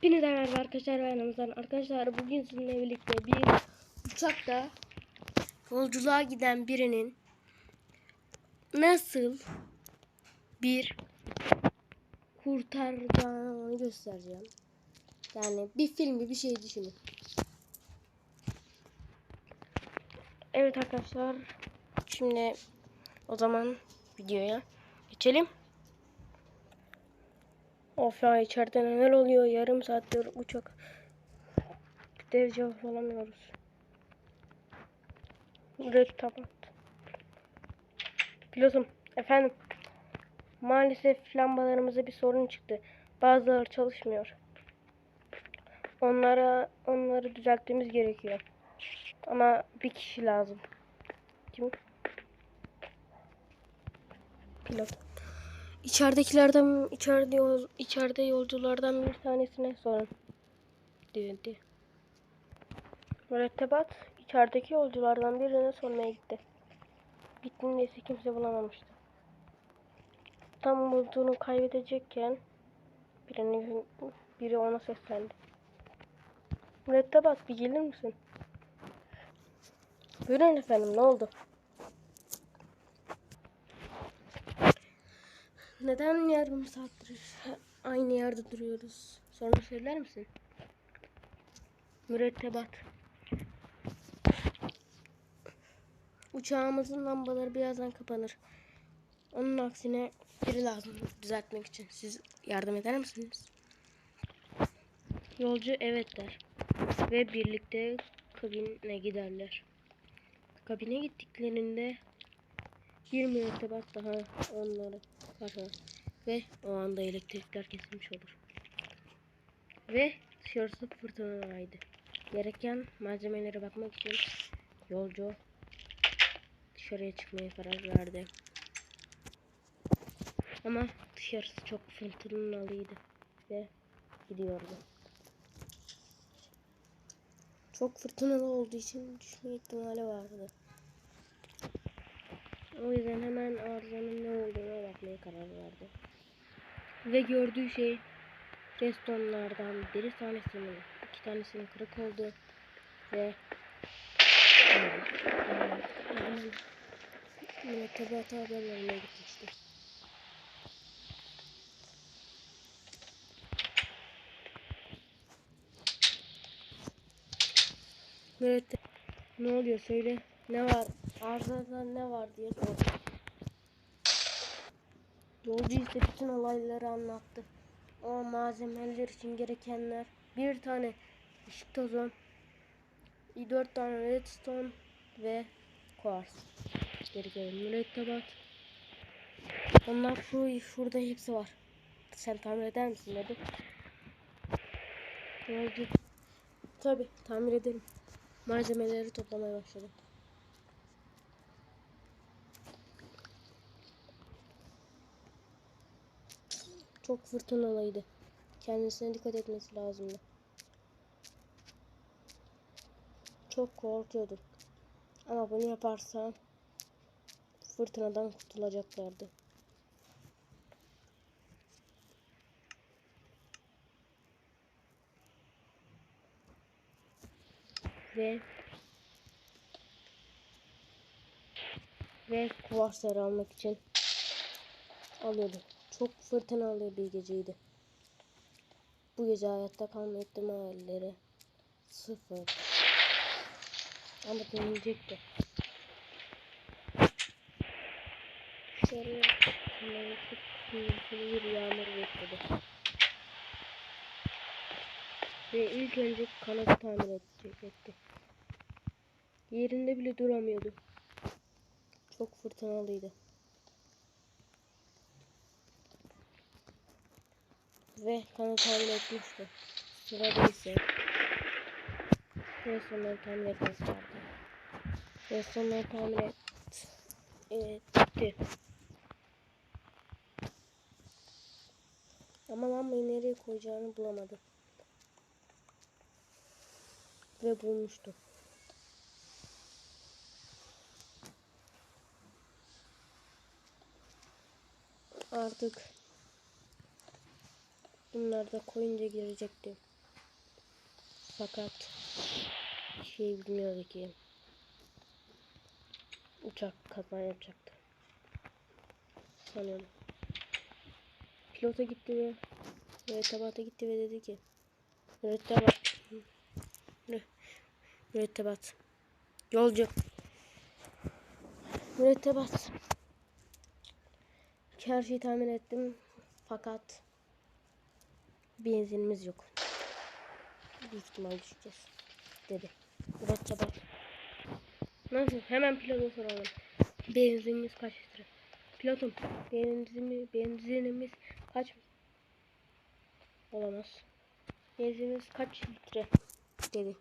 Hepinize merhaba arkadaşlar ben Ramazan. Arkadaşlar bugün sizinle birlikte bir uçakta yolculuğa giden birinin nasıl bir kurtaracağını göstereceğim. Yani bir film gibi bir şey düşünün. Evet arkadaşlar şimdi o zaman videoya geçelim. Of ya içeride neler oluyor? Yarım saattir uçak. Bir de cevap alamıyoruz. Red tabat. Pilotum efendim. Maalesef lambalarımıza bir sorun çıktı. Bazıları çalışmıyor. Onlara onları düzeltmemiz gerekiyor. Ama bir kişi lazım. Kim? Pilot. İçeridekilerden içeride yol, içeride yolculardan bir tanesine sorun dedi. Mürettebat içerideki yolculardan birine sormaya gitti. Gittiğinde ise kimse bulamamıştı. Tam bulduğunu kaybedecekken birini, biri ona seslendi. Mürettebat bir gelir misin? Buyurun efendim ne oldu? Neden yarım saattir aynı yerde duruyoruz? Sonra söyler misin? Mürettebat. Uçağımızın lambaları birazdan kapanır. Onun aksine biri lazım düzeltmek için. Siz yardım eder misiniz? Yolcu evet der. Ve birlikte kabine giderler. Kabine gittiklerinde bir mürettebat daha onları karşılar. Ve o anda elektrikler kesilmiş olur. Ve dışarısı fırtınaydı. Gereken malzemelere bakmak için yolcu dışarıya çıkmaya karar verdi. Ama dışarısı çok fırtınalıydı ve gidiyordu. Çok fırtınalı olduğu için düşme ihtimali vardı. O yüzden hemen arızanın ne olduğuna bakmaya karar verdi. Ve gördüğü şey restonlardan bir tanesinin, iki tanesinin kırık oldu ve Mürettebat haberlerine gitmişti. Müretteb ne oluyor söyle ne var arızada ne var diye sordu. Yolcu ise bütün olayları anlattı. O malzemeler için gerekenler bir tane ışık tozu, dört tane redstone ve quartz gerekiyor. Mürettebat. Onlar şu şurada hepsi var. Sen tamir eder misin dedi. Yolcu tabi tamir ederim. Malzemeleri toplamaya başladı. Çok fırtınalıydı. Kendisine dikkat etmesi lazımdı. Çok korkuyordu. Ama bunu yaparsa fırtınadan kurtulacaklardı. Ve ve kuvarsları almak için alıyordu. Çok fırtınalı bir geceydi. Bu gece hayatta kalma ihtimalleri sıfır. Ama. Dışarıya çıkmayı bir yağmur bekledi. Ve ilk önce kanadı tamir edecek etti. Yerinde bile duramıyordu. Çok fırtınalıydı. Ve kanı tamir etmişti. Sırada ise restonları tamir etmesi vardı. Restonları tamir et, etti. Ama lambayı nereye koyacağını bulamadı. Ve bulmuştu. Artık bunlar da koyunca girecekti. Fakat şey bilmiyordu ki. Uçak kaza yapacaktı. Sanıyorum. Pilota gitti ve mürettebata gitti ve dedi ki mürettebat. Mü- mürettebat. Yolcu. Mürettebat. Her şeyi tahmin ettim. Fakat benzinimiz yok. Büyük ihtimal düşeceğiz dedi. Mürettebat. Nasıl? Hemen pilota soralım. Benzinimiz kaç litre? Pilotum, benzini, benzinimiz kaç? Olamaz. Benzinimiz kaç litre? Dedi.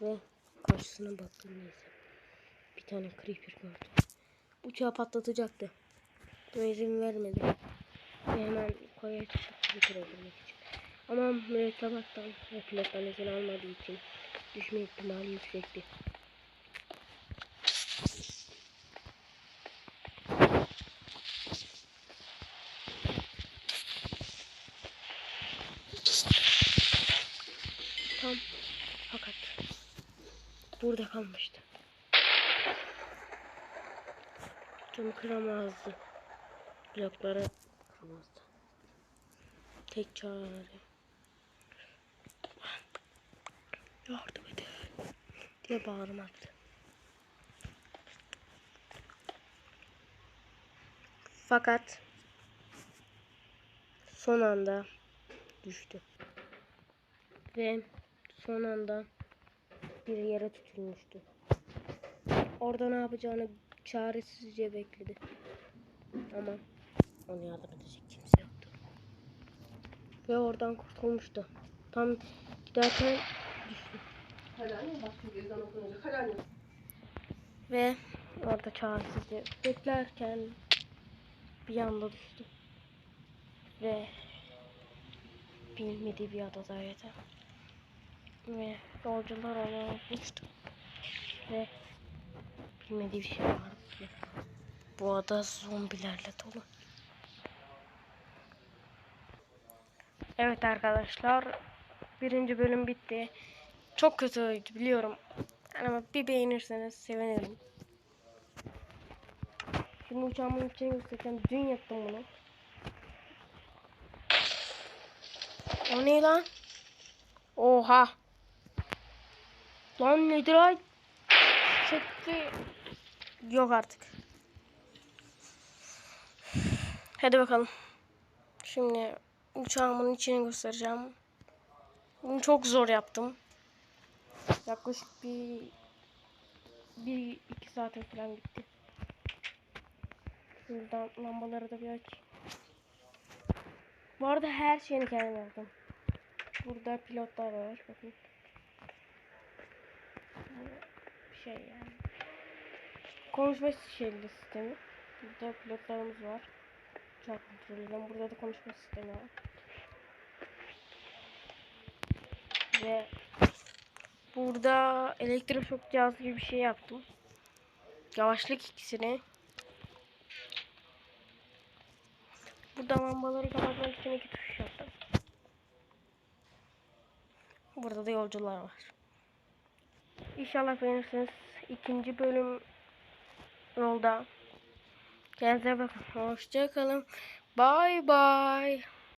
Ve karşısına baktım neyse. Bir tane creeper gördüm. Uçağı patlatacaktı. Ama izin vermedi. Ve hemen yukarıya çıkıp creeper öldürmek için. Ama mürettebattan ve pilottan izin almadığı için düşme ihtimali yüksekti. Tam fakat burada kalmıştı. Tüm kıramazdı. Blokları kıramazdı. Tek çare. Yardım edin diye bağırmaktı. Fakat son anda düştü. Ve son anda bir yere tutulmuştu. Orada ne yapacağını çaresizce bekledi. Ama ona yardım edecek kimse yoktu. Ve oradan kurtulmuştu. Tam giderken. Ve orada çaresizce beklerken bir anda düştü. Ve bilmediği bir adadaydı. Ve yolcular onu unutmuştu. Ve bilmediği bir şey vardı. Bu ada zombilerle dolu. Evet arkadaşlar. Birinci bölüm bitti. Çok kötüydü biliyorum. Ama bir beğenirseniz sevinirim. Şimdi uçağımın içine göstereceğim. Dün yaptım bunu. O ne lan? Oha. Lan nedir ay? Çıktı. Yok artık. Hadi bakalım. Şimdi uçağımın içini göstereceğim. Bunu çok zor yaptım. Yaklaşık bir bir iki saate falan gitti. Şuradan lambaları da bir aç. Bu arada her şeyini kendim yaptım. Burada pilotlar var. Bakın. Bir şey yani. Konuşma şeyli sistemi. Burada pilotlarımız var. Uçak kontrolünden. Burada da konuşma sistemi var. Ve burada elektroşok cihazı gibi bir şey yaptım. Yavaşlık ikisini. Burada lambaları kapatmak için iki tuş yaptım. Burada da yolcular var. İnşallah beğenirsiniz. İkinci bölüm yolda. Kendinize bakın. Hoşçakalın. Bye bye.